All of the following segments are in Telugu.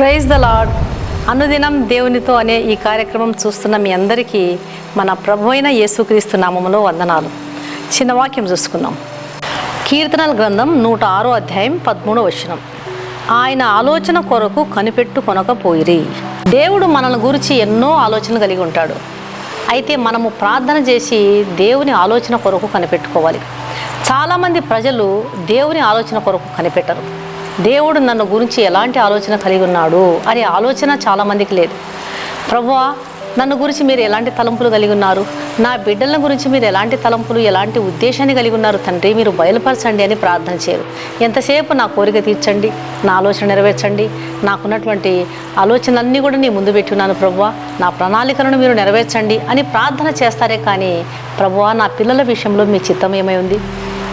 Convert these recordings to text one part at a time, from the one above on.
ద లాడ్ అనుదినం దేవునితో అనే ఈ కార్యక్రమం చూస్తున్న మీ అందరికీ మన ప్రభు అయిన యేసుక్రీస్తు నామములో వందనాలు. చిన్న వాక్యం చూసుకుందాం. కీర్తనల గ్రంథం నూట ఆరో అధ్యాయం పదమూడో వచనం. ఆయన ఆలోచన కొరకు కనిపెట్టు కొనకపోయిరి దేవుడు మనల్ని గురించి ఎన్నో ఆలోచనలు కలిగి ఉంటాడు. అయితే మనము ప్రార్థన చేసి దేవుని ఆలోచన కొరకు కనిపెట్టుకోవాలి. చాలామంది ప్రజలు దేవుని ఆలోచన కొరకు కనిపెట్టరు. దేవుడు నన్ను గురించి ఎలాంటి ఆలోచన కలిగి ఉన్నాడు అనే ఆలోచన చాలామందికి లేదు. ప్రభువా నన్ను గురించి మీరు ఎలాంటి తలంపులు కలిగి ఉన్నారు? నా బిడ్డల గురించి మీరు ఎలాంటి తలంపులు ఎలాంటి ఉద్దేశాన్ని కలిగి ఉన్నారు? తండ్రి మీరు బయలుపరచండి అని ప్రార్థన చేయరు. ఎంతసేపు నా కోరిక తీర్చండి నా ఆలోచన నెరవేర్చండి? నాకున్నటువంటి ఆలోచనలన్నీ కూడా నీ ముందు పెట్టి ఉన్నాను ప్రభువా నా ప్రణాళికలను మీరు నెరవేర్చండి అని ప్రార్థన చేస్తారే కానీ ప్రభువా నా పిల్లల విషయంలో మీ చిత్తం ఏమై ఉంది?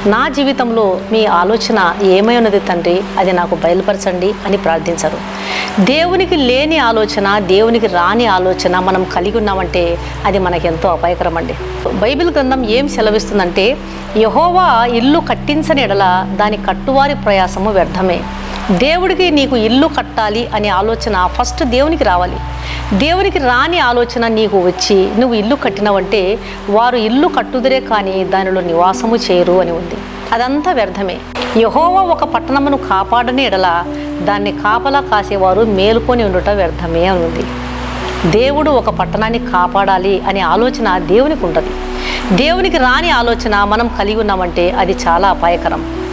నా జీవితంలో మీ ఆలోచన ఏమై ఉన్నది తండ్రి? అది నాకు బయలుపరచండి అని ప్రార్థించరు. దేవునికి లేని ఆలోచన దేవునికి రాని ఆలోచన మనం కలిగి ఉన్నామంటే అది మనకెంతో అపాయకరం అండి బైబిల్ గ్రంథం ఏం సెలవిస్తుందంటే యహోవా ఇల్లు కట్టించని ఎడల దాని కట్టువారి ప్రయాసము వ్యర్థమే. దేవుడికి నీకు ఇల్లు కట్టాలి అనే ఆలోచన ఫస్ట్ దేవునికి రావాలి. దేవునికి రాని ఆలోచన నీకు వచ్చి నువ్వు ఇల్లు కట్టినవంటే వారు ఇల్లు కట్టుదరే కానీ దానిలో నివాసము చేయరు అని ఉంది. అదంతా వ్యర్థమే. యహోవా ఒక పట్టణమును కాపాడని ఎడల దాన్ని కాపలా కాసేవారు మేలుకొని ఉండటం వ్యర్థమే అని ఉంది. దేవుడు ఒక పట్టణాన్ని కాపాడాలి అనే ఆలోచన దేవునికి ఉంటుంది. దేవునికి రాని ఆలోచన మనం కలిగి ఉన్నామంటే అది చాలా అపాయకరం.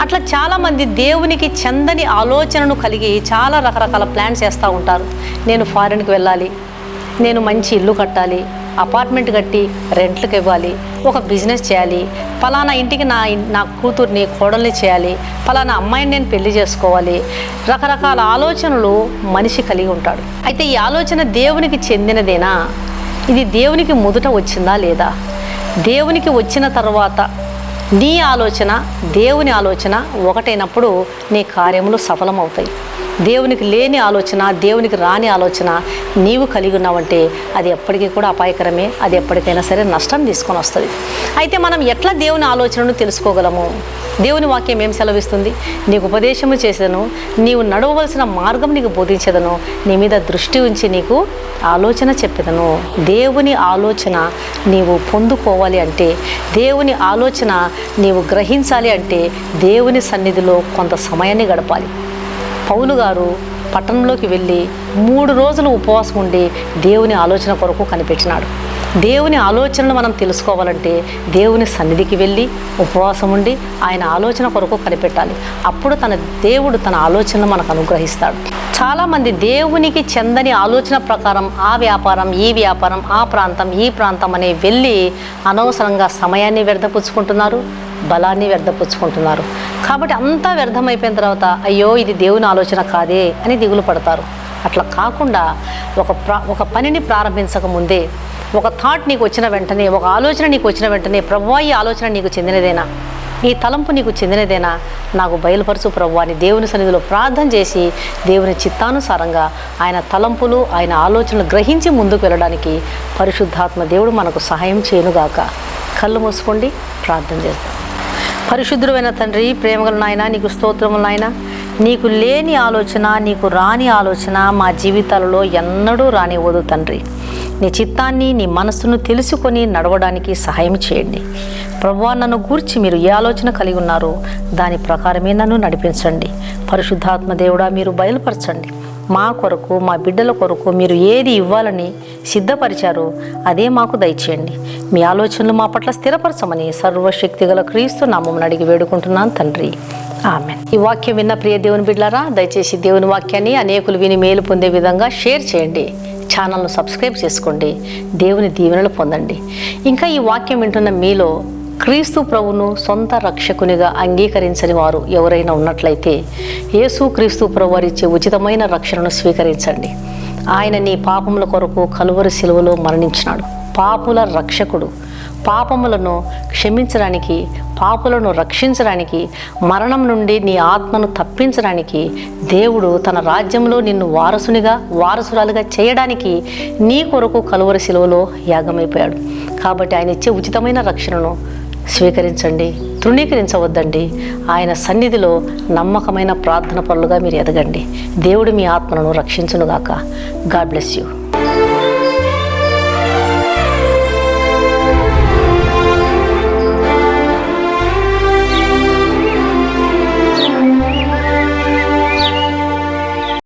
అట్లా చాలామంది దేవునికి చందని ఆలోచనను కలిగి చాలా రకరకాల ప్లాన్స్ చేస్తూ ఉంటారు. నేను ఫారిన్కి వెళ్ళాలి. నేను మంచి ఇల్లు కట్టాలి. అపార్ట్మెంట్ కట్టి రెంట్లకు ఇవ్వాలి. ఒక బిజినెస్ చేయాలి. ఫలానా ఇంటికి నా నా కూతుర్ని కోడల్ని చేయాలి. ఫలానా అమ్మాయిని నేను పెళ్ళి చేసుకోవాలి. రకరకాల ఆలోచనలు మనిషి కలిగి ఉంటాడు. అయితే ఈ ఆలోచన దేవునికి చెందినదేనా? ఇది దేవునికి మొదట వచ్చిందా లేదా? దేవునికి వచ్చిన తర్వాత నీ ఆలోచన దేవుని ఆలోచన ఒకటైనప్పుడు నీ కార్యములు సఫలమవుతాయి. దేవునికి లేని ఆలోచన దేవునికి రాని ఆలోచన నీవు కలిగి ఉన్నావంటే అది ఎప్పటికీ కూడా అపాయకరమే అది ఎప్పటికైనా సరే నష్టం తీసుకొని వస్తుంది. అయితే మనం ఎట్లా దేవుని ఆలోచనను తెలుసుకోగలము? దేవుని వాక్యం ఏం సెలవిస్తుంది? నీకు ఉపదేశము చేసేదను నీవు నడవవలసిన మార్గం నీకు బోధించేదను నీ మీద దృష్టి ఉంచి నీకు ఆలోచన చెప్పేదను. దేవుని ఆలోచన నీవు పొందుకోవాలి అంటే దేవుని ఆలోచన నీవు గ్రహించాలి అంటే దేవుని సన్నిధిలో కొంత సమయాన్ని గడపాలి. పౌలు గారు పట్టణంలోకి వెళ్ళి మూడు రోజులు ఉపవాసం ఉండి దేవుని ఆలోచన కొరకు కనిపెట్టినాడు. దేవుని ఆలోచనను మనం తెలుసుకోవాలంటే దేవుని సన్నిధికి వెళ్ళి ఉపవాసం ఉండి ఆయన ఆలోచన కొరకు కనిపెట్టాలి. అప్పుడు తన దేవుడు తన ఆలోచనను మనకు అనుగ్రహిస్తాడు. చాలామంది దేవునికి చెందని ఆలోచన ప్రకారం ఆ వ్యాపారం ఈ వ్యాపారం ఆ ప్రాంతం ఈ ప్రాంతం అనే వెళ్ళి అనవసరంగా సమయాన్ని వ్యర్థపుచ్చుకుంటున్నారు. బలాన్ని వ్యర్థపుచ్చుకుంటున్నారు. కాబట్టి అంతా వ్యర్థమైపోయిన తర్వాత అయ్యో ఇది దేవుని ఆలోచన కాదే అని దిగులు పడతారు. అట్లా కాకుండా ఒక ప్రా ఒక పనిని ప్రారంభించక ముందే ఒక థాట్ నీకు వచ్చిన వెంటనే ఒక ఆలోచన నీకు వచ్చిన వెంటనే ప్రభువా ఈ ఆలోచన నీకు చెందినదేనా? ఈ తలంపు నీకు చెందినదేనా? నాకు బయలుపరచు ప్రభు అని దేవుని సన్నిధిలో ప్రార్థన చేసి దేవుని చిత్తానుసారంగా ఆయన తలంపులు ఆయన ఆలోచనలు గ్రహించి ముందుకు వెళ్ళడానికి పరిశుద్ధాత్మ దేవుడు మనకు సహాయం చేయనుగాక. కళ్ళు మూసుకోండి ప్రార్థన చేస్తాం పరిశుద్ధుడైన తండ్రి ప్రేమగల నాయన నీకు స్తోత్రములు నాయన. నీకు లేని ఆలోచన నీకు రాని ఆలోచన మా జీవితాలలో ఎన్నడూ రానివ్వదు తండ్రి. నీ చిత్తాన్ని నీ మనస్సును తెలుసుకొని నడవడానికి సహాయం చేయండి. ప్రభువా నన్ను గూర్చి మీరు ఏ ఆలోచన కలిగి ఉన్నారో దాని ప్రకారమే నన్ను నడిపించండి. పరిశుద్ధాత్మ దేవుడా మీరు బయలుపరచండి. మా కొరకు మా బిడ్డల కొరకు మీరు ఏది ఇవ్వాలని సిద్ధపరిచారో అదే మాకు దయచేయండి. మీ ఆలోచనలు మా పట్ల స్థిరపరచమని సర్వశక్తిగల క్రీస్తు నామం అడిగి వేడుకుంటున్నాను తండ్రి. ఆమె ఈ వాక్యం విన్న ప్రియ దేవుని బిడ్డారా దయచేసి దేవుని వాక్యాన్ని అనేకులు విని మేలు పొందే విధంగా షేర్ చేయండి. ఛానల్ను సబ్స్క్రైబ్ చేసుకోండి. దేవుని దీవెనలు పొందండి. ఇంకా ఈ వాక్యం వింటున్న మీలో క్రీస్తు ప్రభును సొంత రక్షకునిగా అంగీకరించని వారు ఎవరైనా ఉన్నట్లయితే యేసు క్రీస్తు ప్రభు వారిచ్చే ఉచితమైన రక్షణను స్వీకరించండి. ఆయన నీ పాపముల కొరకు కలువరి శిలువలో మరణించినాడు. పాపుల రక్షకుడు. పాపములను క్షమించడానికి పాపులను రక్షించడానికి మరణం నుండి నీ ఆత్మను తప్పించడానికి దేవుడు తన రాజ్యంలో నిన్ను వారసునిగా వారసురాలుగా చేయడానికి నీ కొరకు కలువరి శిలువలో యాగమైపోయాడు. కాబట్టి ఆయన ఇచ్చే ఉచితమైన రక్షణను స్వీకరించండి తృణీకరించవద్దండి. ఆయన సన్నిధిలో నమ్మకమైన ప్రార్థన పనులుగా మీరు ఎదగండి. దేవుడు మీ ఆత్మలను రక్షించునుగాక. God bless you.